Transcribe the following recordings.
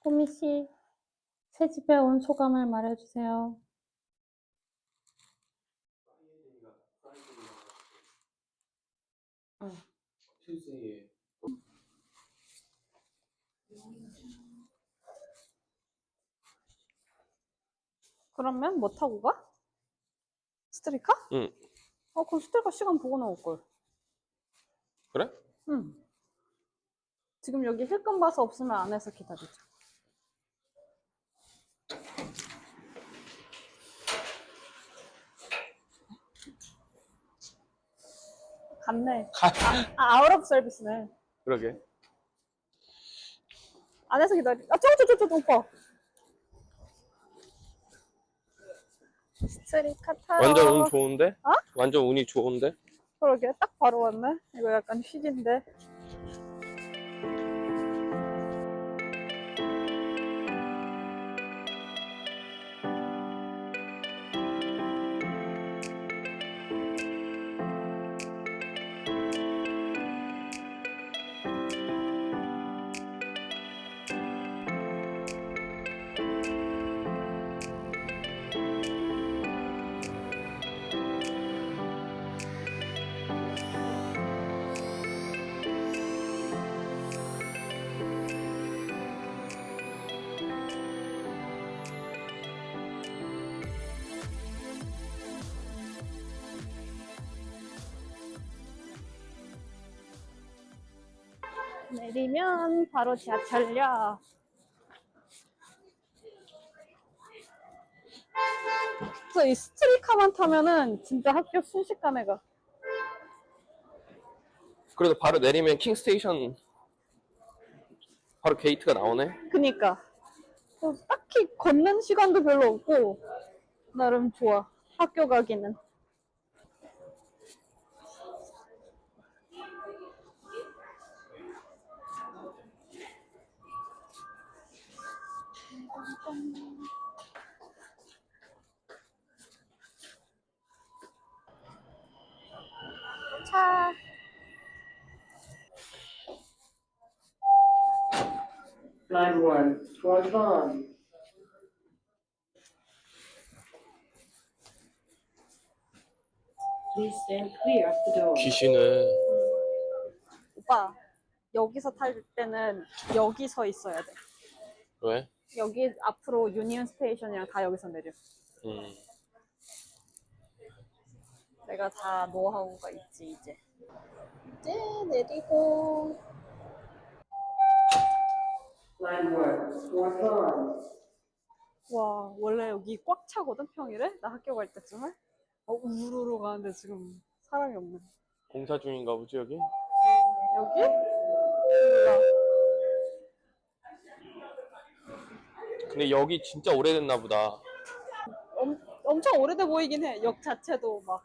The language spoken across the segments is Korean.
꼬미 씨, 새 집에 온 소감을 말해주세요. 그러면 뭐 타고 가? 스트리카? 응 어, 그럼 스트리카 시간 보고 나올걸. 그래? 응. 지금 여기 힐끔 봐서 없으면 안에서 기다리자. 갔네. 가 아, 아웃 오브 서비스네. 그러게 안에서 기다리. 아, 저거, 저거, 저거, 오빠. 스트리 카 타요. 완전 운 좋은데? 어? 완전 운이 좋은데? 그러게, 딱 바로 왔네. 이거 약간 휘진데. 내리면 바로 지하철역. 그래서 이 스트리카만 타면은 진짜 학교 순식간에 가. 그래도 바로 내리면 킹스테이션 바로 게이트가 나오네 그니까. 어, 딱히 걷는 시간도 별로 없고, 나름 좋아. 학교 가기는. 차. Line one, towards Vaughn. Please stand clear of the door. 귀신은 오빠, 여기서 탈 때는 여기 서 있어야 돼. 왜? 여기 앞으로 유니언 스테이션이랑 다 여기서 내려. 음 내가 다 노하우가 있지, 이제. 이제 내리고. 와, 원래 여기 꽉 차거든, 평일에? 나 학교 갈 때쯤에? 어, 우르르 가는데 지금 사람이 없네. 공사 중인가 보지 여기? 여기? 몰라. 근데 여기 진짜 오래됐나 보다 엄, 엄청 오래돼 보이긴 해. 역 자체도 막.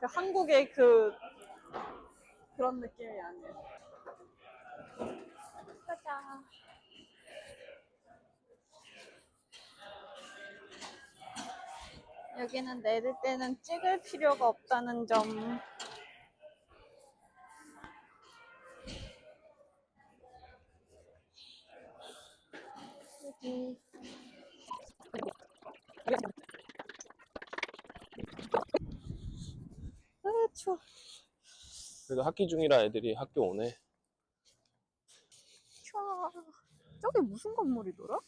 그 한국의 그, 그런 느낌이 아니야. 짜잔. 여기는 내릴 때는 찍을 필요가 없다는 점. 여기. 아, 추워. 그래도 학기 중이라 애들이 학교 오네 추워. 저게 무슨 건물이더라?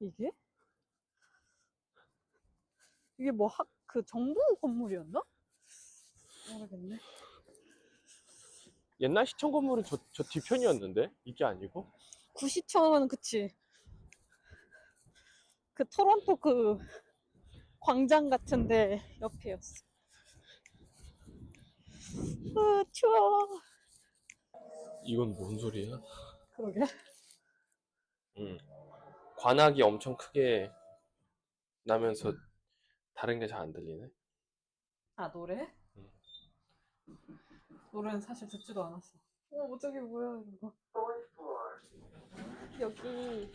이게? 이게 뭐 학, 그 정부 건물이었나? 모르겠네. 옛날 시청 건물은 저, 저 뒤편이었는데 이게 아니고 구시청은 그치. 그 토론토 그 광장 같은데 옆이었어. 으, 추워. 이건 뭔 소리야? 그러게. 음 관악이 엄청 크게 나면서 다른 게 잘 안 들리네 아, 노래? 응. 노래는 사실 듣지도 않았어. 어, 저기 뭐야, 이거. 여기,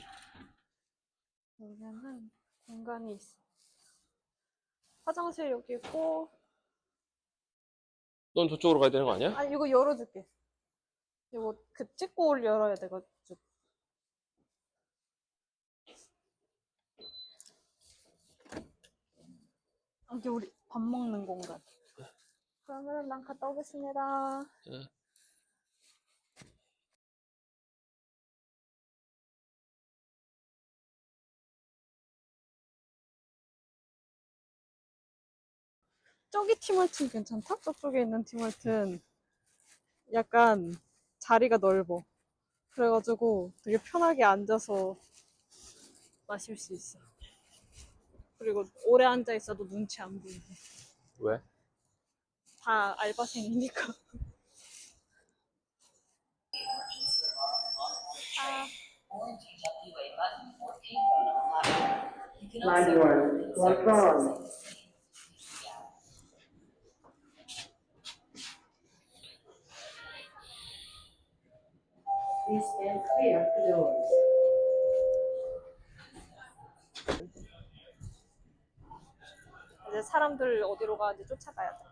여기는 공간이 있어. 화장실 여기 있고, 넌 저쪽으로 가야 되는 거 아니야? 아니 이거 열어줄게. 이거 그 찍고 올 열어야 돼가지고. 여기 우리 밥 먹는 공간. 그러면 난 갔다 오겠습니다. 응. 저기 티멀튼 괜찮다? 저쪽에 있는 티멀튼 약간 자리가 넓어. 그래가지고 되게 편하게 앉아서 마실 수 있어. 그리고 오래 앉아 있어도 눈치 안 보이고. 왜? 다 알바생이니까. 아, towards on. Please stand clear of the doors. 이제 사람들 어디로 가는지 쫓아가야 돼.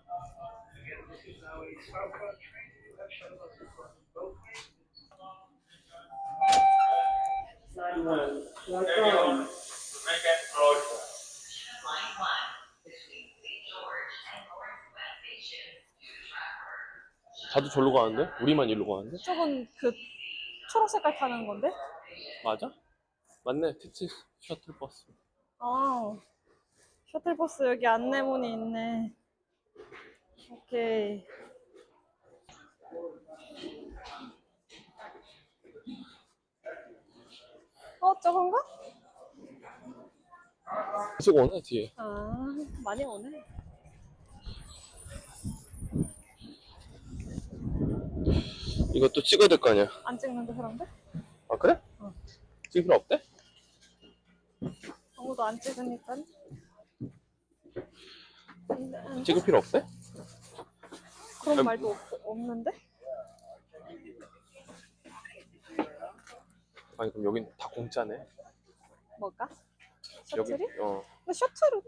다들 절로 가는데? 우리만 일로 가는데? 저건 그 초록 색깔 타는 건데? 맞아? 맞네. 택시 셔틀버스. 아, 셔틀버스 여기 안내문이 있네. 오케이. 어, 저건가? 계속 오네 뒤에. 아, 많이 오네. 이것도 찍어야 될 거 아니야? 안 찍는데, 사람들? 아 그래? 어. 찍을 필요 없대? 아무도 안 찍으니까. 안 돼, 안 돼. 찍을 필요 없대? 그런 말도 없, 없는데? 아니 그럼 여긴 다 공짜네. 여기 셔틀이? 어 근데 셔틀은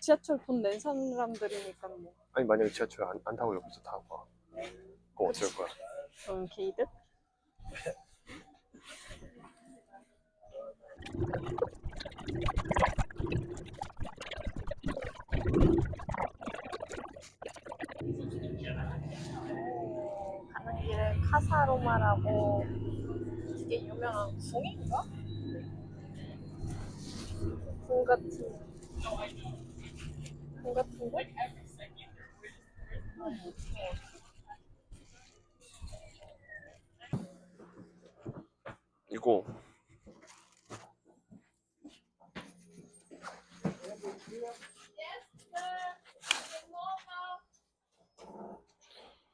지하철 돈 낸 사람들이니까 뭐. 아니 만약에 지하철 안, 안 타고 여기서 타고 가. 그럼 어쩔 거야? 그런 게이득? 가는 길에 카사로마라고 되게 유명한 궁인가? 궁 같은 궁 같은 거? 이거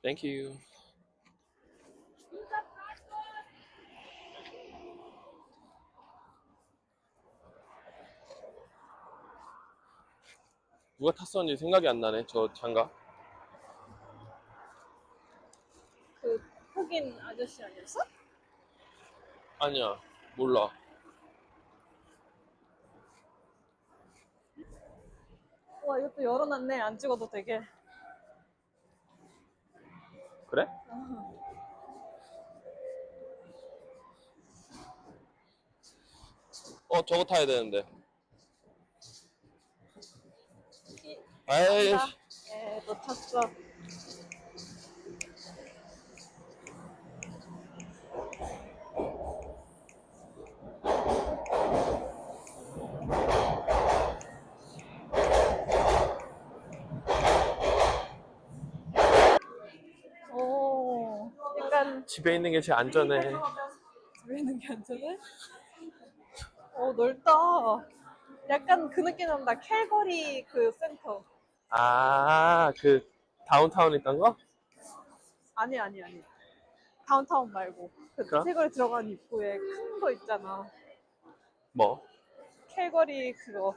Thank you. 누가 탔었는지 생각이 안 나네. 저 장갑. 그 흑인 아저씨 아니었어? 아니야. 몰라. 와 이것도 열어놨네 안 찍어도 되게 그래? 어, 저거 타야 되는데. 아이, 감사합니다. 예, 너 탔어 오 약간 집에 있는 게 제일 안전해. 집에 있는 게 안전해? 어 넓다 약간 그 느낌 난다 캘거리 그 센터 아, 그 다운타운에 있던 거? 아니 아니 아니 다운타운 말고 그 그럼? 캘거리 들어간 입구에 큰 거 있잖아 뭐? 캘거리 그거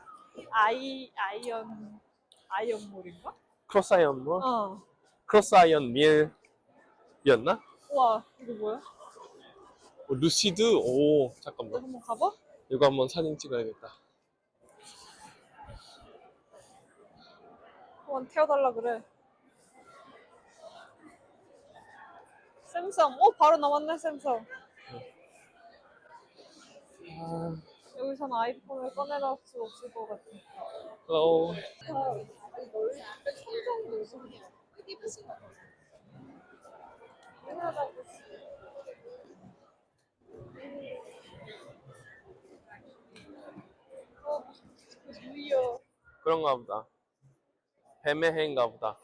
아이 아이언 아이언몰인가? 크로스 아이언 뭐? 어. 크로스 아이언 밀이었나? 우와 이거 뭐야? 어, 루시드? 오 잠깐만 한번 가봐? 이거 한번 사진 찍어야겠다 한번 태워달라 그래 샘성 오 바로 나왔네 샘성 아, 여기서는 아이폰을 꺼내놓을 수 없을 것 같아 헬로 他们都是非常流行的，会地不行了。 아, 그런가 보다. 뱀의 해인가 보다.